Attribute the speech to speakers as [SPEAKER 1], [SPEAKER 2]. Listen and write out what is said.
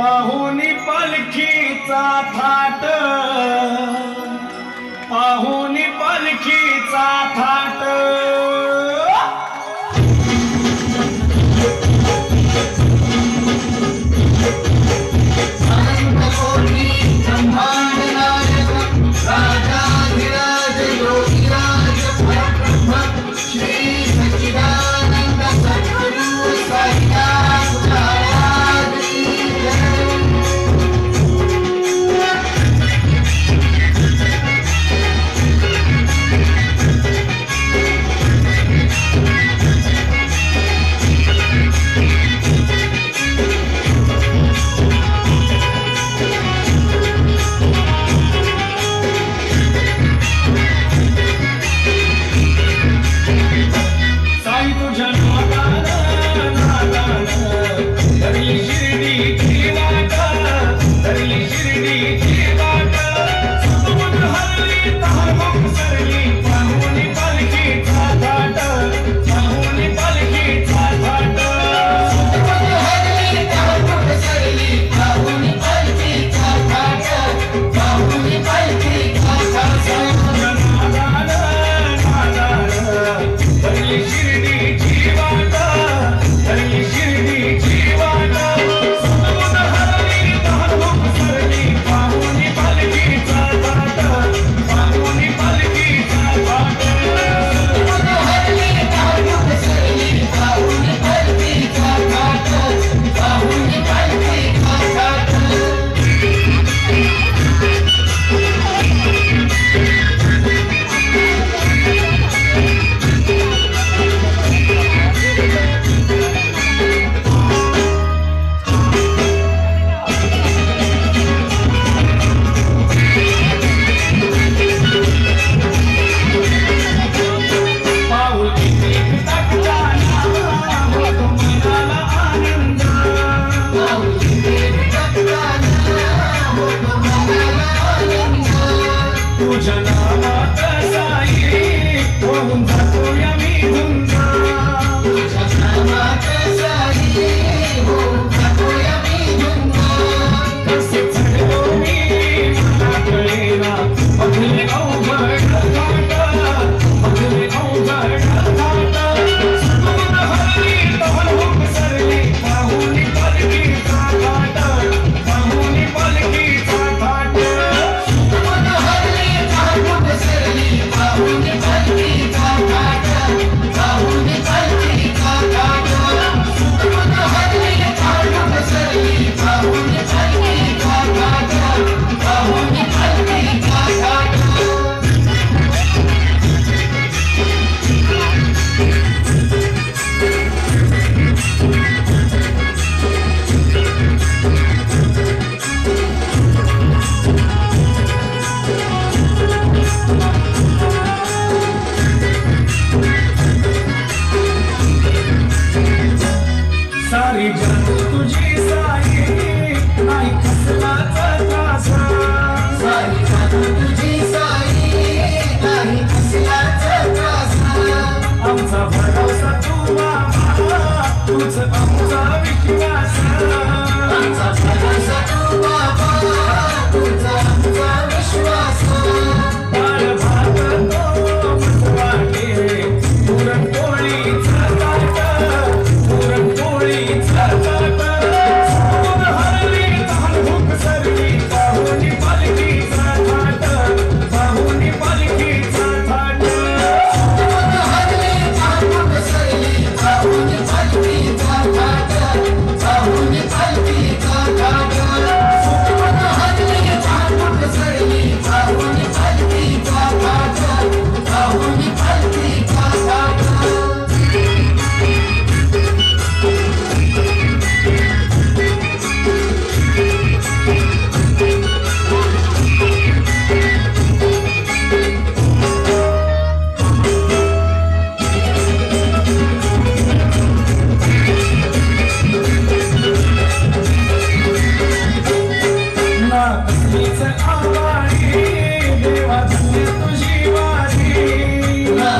[SPEAKER 1] पाहुनी पालखीचा थाट देवा तुझी वाटी
[SPEAKER 2] तुला